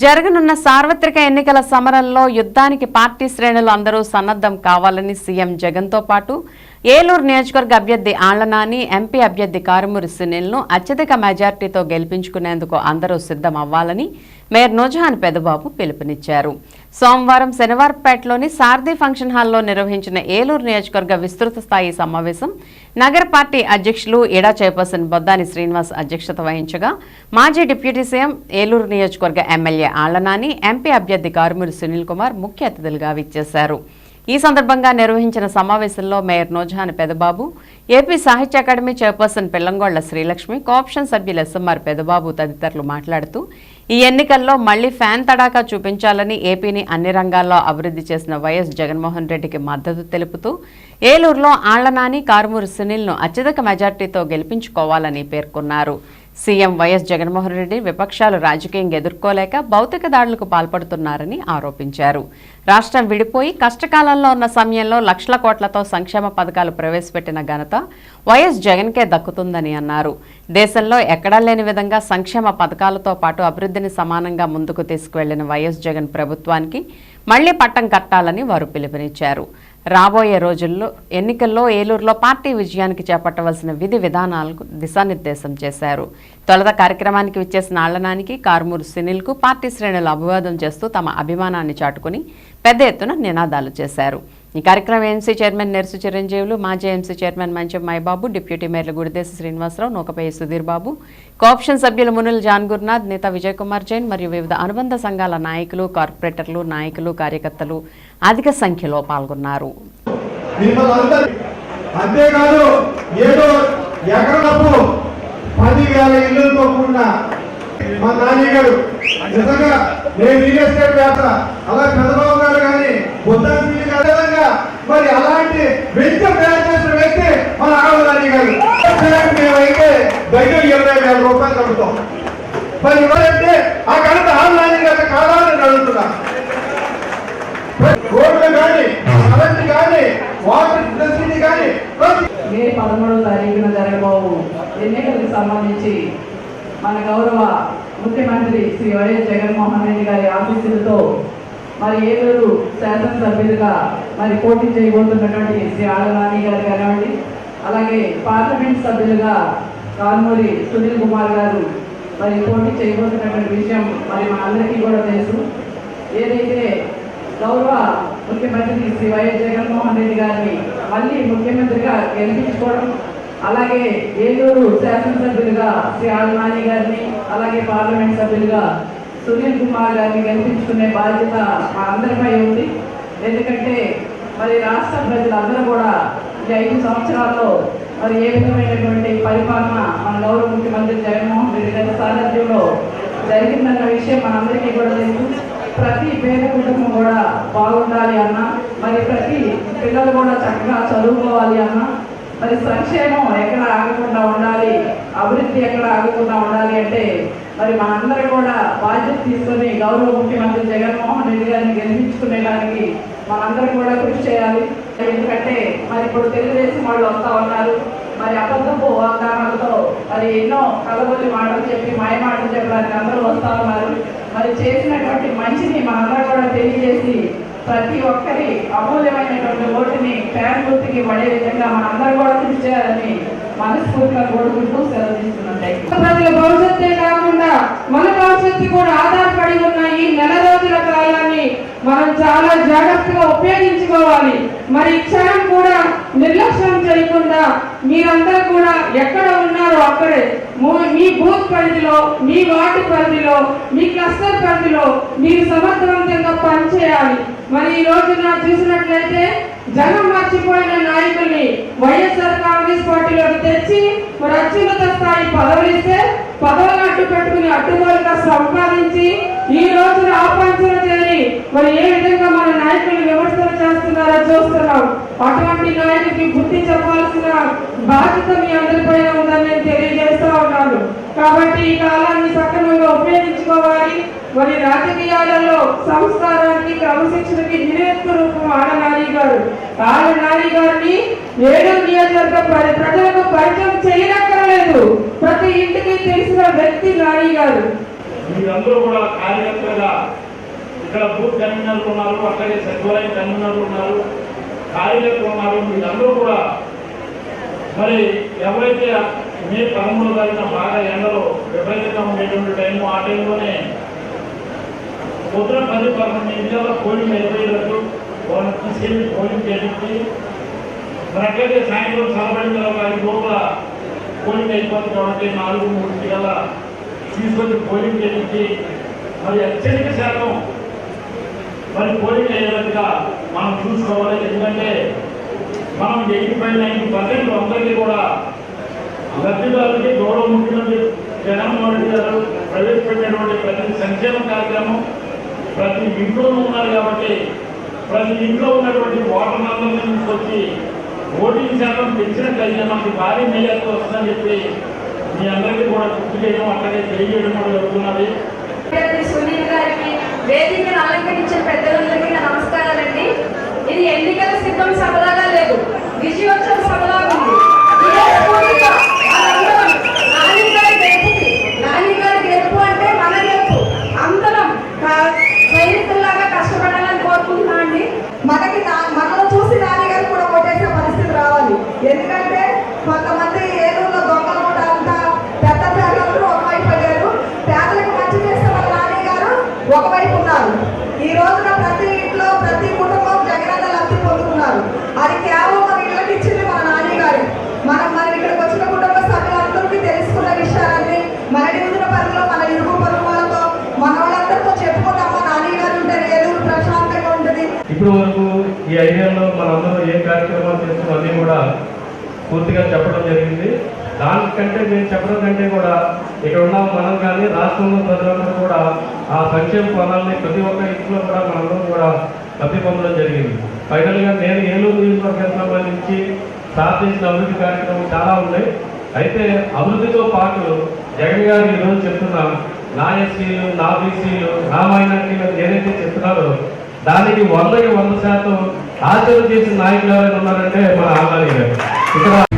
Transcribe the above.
జరగనున్న సార్వత్రిక ఎన్నికల సమరంలో యుద్ధానికి పార్టీ శ్రేణులు అందరూ సన్నద్ధం కావాలని సీఎం జగన్తో పాటు ఏలూరు నియోజకవర్గ అభ్యర్థి ఆళ్ళనాని ఎంపీ అభ్యర్థి కారుమూరి సునీల్ను అత్యధిక మెజార్టీతో గెలిపించుకునేందుకు అందరూ సిద్ధం అవ్వాలని మేయర్ నూజహాన్ పెదబాబు పిలుపునిచ్చారు. సోమవారం శనివారపేటలోని సారథి ఫంక్షన్ హాల్లో నిర్వహించిన ఏలూరు నియోజకవర్గ విస్తృత స్థాయి సమావేశం నగర పార్టీ అధ్యక్షులు ఇడా చైర్పర్సన్ బొద్దాని శ్రీనివాస్ అధ్యక్షత వహించగా మాజీ డిప్యూటీ సీఎం ఏలూరు నియోజకవర్గ ఎమ్మెల్యే ఆళ్ళనాని ఎంపీ అభ్యర్థి కారుమూరి సునీల్ కుమార్ ముఖ్య అతిథులుగా విచ్చేశారు. ఈ సందర్భంగా నిర్వహించిన సమావేశంలో mayor Nojahan Pedababu AP Sahitya Akademi chairperson Pillangolla Srilakshmi cooption సభ్యులు ఎస్ఎంఆర్ పెదబాబు తదితరులు మాట్లాడుతూ ఈ ఎన్నికల్లో మళ్ళీ ఫ్యాన్ తడాకా చూపించాలని ఏపీని అన్ని రంగాల్లో అభివృద్ధి చేసిన వైఎస్ జగన్మోహన్ రెడ్డికి మద్దతు తెలుపుతూ ఏలూరులో ఆళ్ళనాని కారుమూరు సునీల్ను అత్యధిక మెజార్టీతో గెలిపించుకోవాలని పేర్కొన్నారు. సీఎం వైఎస్ జగన్మోహన్ రెడ్డి విపక్షాలు రాజకీయంగా ఎదుర్కోలేక భౌతిక దాడులకు పాల్పడుతున్నారని ఆరోపించారు. రాష్ట్రం విడిపోయి కష్టకాలంలో ఉన్న సమయంలో లక్షల కోట్లతో సంక్షేమ పథకాలు ప్రవేశపెట్టిన ఘనత వైఎస్ జగన్కే దక్కుతుందని అన్నారు. దేశంలో ఎక్కడా లేని విధంగా సంక్షేమ పథకాలతో పాటు అభివృద్ధిని సమానంగా ముందుకు తీసుకువెళ్ళిన వైఎస్ జగన్ ప్రభుత్వానికి మళ్ళీ పట్టం కట్టాలని వారు పిలుపునిచ్చారు. రాబోయే రోజుల్లో ఎన్నికల్లో ఏలూరులో పార్టీ విజయానికి చేపట్టవలసిన విధి విధానాలకు దిశానిర్దేశం చేశారు. తొలత కార్యక్రమానికి విచ్చేసిన ఆళ్ళనానికి కార్మూరు సునీల్కు పార్టీ శ్రేణులు అభివాదం చేస్తూ తమ అభిమానాన్ని చాటుకుని పెద్ద ఎత్తున నినాదాలు చేశారు. ఈ కార్యక్రమం ఎంసీ చైర్మన్ నెర్సు చిరంజీవులు మాజీ ఎంసీ చైర్మన్ మంచం మైబాబు డిప్యూటీ మేయర్లు గుడిదేశ శ్రీనివాసరావు నూకపై సుధీర్ బాబు కోఆప్షన్ సభ్యులు మునుల్ జాన్ గురునాథ్ నేత విజయ్ కుమార్ జైన్ మరియు వివిధ అనుబంధ సంఘాల నాయకులు కార్పొరేటర్లు నాయకులు కార్యకర్తలు అధిక సంఖ్యలో పాల్గొన్నారు. అంతేకాదు ఏదో ఎకరపు పదివేల ఇల్లులతో కూడిన మా నాని గారు నిజంగా నేను రియల్ ఎస్టేట్ అలా గారు కానీ బుద్ధాన్ని విధంగా మరి అలాంటి వ్యక్తి తయారు చేసిన వ్యక్తి మన ఆడవ నాని గారు మేమైతే బయట ఇరవై వేల రూపాయలు మరి ఎవరంటే ఆ కనుక ఆన్లైన్ గత గారి అడుగుతున్నా. రోడ్లు కానీ కరెంట్ కానీ వాటర్ ఫెసిలిటీ కానీ మే పదమూడవ తారీఖున జరగబోవు. ఎన్నికలకు సంబంధించి మన గౌరవ ముఖ్యమంత్రి శ్రీ వైఎస్ జగన్మోహన్ రెడ్డి గారి ఆఫీసులతో మరి ఏలూరు శాసనసభ్యులుగా మరి పోటీ చేయబోతున్నటువంటి శ్రీ ఆళ్ళ నాని గారు కానివ్వండి అలాగే పార్లమెంట్ సభ్యులుగా కాల్మూరి సునీల్ కుమార్ గారు మరి పోటీ చేయబోతున్నటువంటి విషయం మరి మనందరికీ కూడా తెలుసు. ఏదైతే గౌరవ ముఖ్యమంత్రి శ్రీ వైఎస్ జగన్మోహన్ రెడ్డి గారిని మళ్ళీ ముఖ్యమంత్రిగా గెలిపించుకోవడం అలాగే ఏలూరు శాసనసభ్యులుగా శ్రీ ఆళ్నాని గారిని అలాగే పార్లమెంట్ సభ్యులుగా సునీల్ కుమార్ గారిని గెలిపించుకునే బాధ్యత మా అందరిపై ఉంది. ఎందుకంటే మరి రాష్ట్ర ప్రజలందరూ కూడా ఈ ఐదు సంవత్సరాల్లో మరి ఏ విధమైనటువంటి పరిపాలన మన గౌరవ ముఖ్యమంత్రి జగన్మోహన్ రెడ్డి గారి సారథ్యంలో జరిగిందన్న విషయం మనందరికీ కూడా తెలుసు. ప్రతి పేద కుటుంబం కూడా బాగుండాలి అన్న మరి ప్రతి పిల్లలు కూడా చక్కగా చదువుకోవాలి అన్న మరి సంక్షేమం ఎక్కడ ఆగకుండా ఉండాలి అభివృద్ధి ఎక్కడ ఆగకుండా ఉండాలి అంటే మరి మనందరం కూడా బాధ్యత తీసుకొని గౌరవ ముఖ్యమంత్రి జగన్మోహన్ రెడ్డి గారిని గెలిపించుకునేదానికి మనందరం కూడా కృషి చేయాలి. ఎందుకంటే మరి ఇప్పుడు తెలుగుదేశం వాళ్ళు వస్తూ ఉన్నారు. మరి అబద్ధపు వాగ్దానాలతో మరి ఎన్నో కలబొల్లి మాటలు చెప్పి మాయ మాటలు చెప్పడానికి అందరూ వస్తూ ఉన్నారు. మరి చేసినటువంటి మంచిని మనందరం కూడా తెలియజేసి ప్రతి ఒక్కరి అమూల్యమైనటువంటి ఓటుని ఫ్యాన్ గుర్తుకి పడే విధంగా అందరూ కూడా కృషి చేయాలని మనస్ఫూర్తిగా కోరుకుంటూ సెలవు తీసుకున్నాయి ప్రజల భవిష్యత్తే కాకుండా మన భవిష్యత్తు కూడా ఆధారపడి ఉన్న ఈ నెల రోజుల కాలాన్ని మనం చాలా జాగ్రత్తగా ఉపయోగించుకోవాలి. మరి ఈ క్షణం కూడా నిర్లక్ష్యం చేయకుండా మీరందరూ కూడా ఎక్కడ ఉన్నారో అక్కడే. మూ- మీ బూత్ పరిధిలో మీ వార్డు పరిధిలో మీ క్లస్టర్ పరిధిలో మీరు సమర్థవంతంగా పనిచేయాలి. మరి ఈ రోజున చూసినట్లయితే జనం మర్చిపోయిన నాయకుల్ని వైఎస్ఆర్ కాంగ్రెస్ పార్టీలోకి తెచ్చి మరి అత్యున్నత స్థాయి పదవులు ఇస్తే పదవులు అడ్డు పెట్టుకుని అడ్డుగోలుగా సంపాదించి ఈ రోజున ఆపంచన చేరి మరి ఏ విధంగా మన నాయకులు విమర్శలు చేస్తున్నారో చూస్తున్నాం. అటువంటి నాయకుడికి బుద్ధి చెప్పాల్సిన బాధ్యత మీ అందరిపైన ఉందని నేను తెలియజేస్తా ఉన్నాను. కాబట్టి ఈ కాలాన్ని సక్రమంగా ఉపయోగించుకోవాలి. మరి రాజకీయాలలో సంస్కారానికి క్రమశిక్షణకి నిరేత్వ రూపం ఆడనాని గారు. ఆడనారి గారిని ఏడు నియోజకవర్గ ప్రజలకు పరిచయం చేయనక్కర్లేదు. ప్రతి ఇంటికి తెలిసిన వ్యక్తి నాని గారు. మీరందరూ కూడా కార్యకర్తగా ఇక్కడ బూత్ కన్వీనర్లు ఉన్నారు అట్లాగే సచివాలయం కన్వీనర్లు ఉన్నారు కార్యకర్తలు ఉన్నారు మీరందరూ కూడా. మరి ఎవరైతే మే పదమూడు తారీఖున బాగా ఎండలో విపరీతంగా ఉండేటువంటి టైము ఆ టైంలోనే పొద్దున పది పదకొండు నిమిషాల పోలింగ్ అయిపోయేటట్టు వాళ్ళని తీసుకెళ్ళి పోలింగ్ చేయించి మరి అట్లాగే సాయంత్రం చదవబడిన తర్వాత ఐదు లోపల పోలింగ్ అయిపోతుంది కాబట్టి నాలుగు మూడు గల తీసుకొచ్చి పోలింగ్ చేయించి మరి అత్యధిక శాతం మరి పోలింగ్ అయ్యేటట్టుగా మనం చూసుకోవాలి. ఎందుకంటే మనం ఎయిటీ ఫైవ్ నైన్టీ పర్సెంట్ అందరికీ కూడా లబ్ధిదారులకి గౌరవం ముఖ్యమంత్రి జగన్మోహన్ రెడ్డి గారు ప్రవేశపెట్టినటువంటి ప్రతి సంక్షేమ కార్యక్రమం ప్రతి ఇంట్లోనూ ఉన్నారు కాబట్టి ప్రతి ఇంట్లో ఉన్నటువంటి ఓటర్లందరినీ తీసుకొచ్చి ఓటింగ్ శాతం పెంచినట్లయితే మనకి భారీ మేయర్తో వస్తుందని చెప్పి మీ అందరికీ కూడా గుర్తు చేయడం అట్లాగే తెలియజేయడం కూడా జరుగుతున్నది. సునీల్ గారికి వేదికను అలంకరించిన పెద్దలందరికీ నమస్కారాలండి. ఇది ఎన్నికల సిద్ధం సభలాగా లేదు. విజయోత్సవ సభలాగా ఉంది ఇదే స్ఫూర్తితో మనందరం నాని గారి గెలుపుకి, నాని గారి గెలుపు అంటే మన గెలుపు అందరం క- సైనికుల్లాగా కష్టపడాలని కోరుకుంటున్నా అండి మనకి నా- మనల్ని చూసి నాన్నగారు కూడా కొట్టేసే పరిస్థితి రావాలి ఎందుకంటే కొంతమంది ఏలూరులో దొంగల మూట అంతా పెద్ద పేదలందరూ ఒకవైపు అయ్యారు పేదలకు మంచి చేసే మన నాన్నగారు ఒకవైపు ఉన్నారు ఈ రోజున ప్రతి ఇంట్లో ప్రతి కుటుంబం జగనన్న లబ్ధి పొందుతున్నారు. అది కేవలం మన ఇళ్ళకి ఇచ్చింది మన నాన్నగారు మనం మనం ఇక్కడికి వచ్చిన కుటుంబ సభ్యులందరికీ తెలుసుకున్న విషయాలన్నీ మన డివిజన్ పరిధిలో మన ఇరుగు పనుల వాళ్ళతో మన వాళ్ళందరితో చెప్పుకుందాం. మా నాన్నగారు ఉంటే ఏదో ప్రశాంతంగా ఉంటుంది. ఇప్పుడు వరకు ఈ ఐడియాలో మనందరం ఏ కార్యక్రమాలు చేస్తున్నాం అన్నీ కూడా పూర్తిగా చెప్పడం జరిగింది. దానికంటే మేము చెప్పడం కంటే కూడా ఇక్కడ ఉన్న మనం కానీ రాష్ట్రంలో ప్రజలందరూ కూడా ఆ సంక్షేమ ఫలాల్ని ప్రతి ఒక్క ఇంట్లో కూడా మనందరం కూడా లబ్ధి పొందడం జరిగింది. ఫైనల్గా నేను ఏలూరు నియోజకవర్గానికి సంబంధించి సాధించిన అభివృద్ధి కార్యక్రమం చాలా ఉన్నాయి. అయితే అభివృద్ధితో పాటు జగన్ గారు ఈరోజు చెప్తున్నా నా ఎస్సీలు నా బీసీలు నా మైనార్టీలు ఏదైతే చెప్తున్నారో దానికి వందకి వంద శాతం ఆచరణ చేసిన నాయకులు ఎవరైనా ఉన్నారంటే మన ఆంధ్రాని గారు ఇక్కడ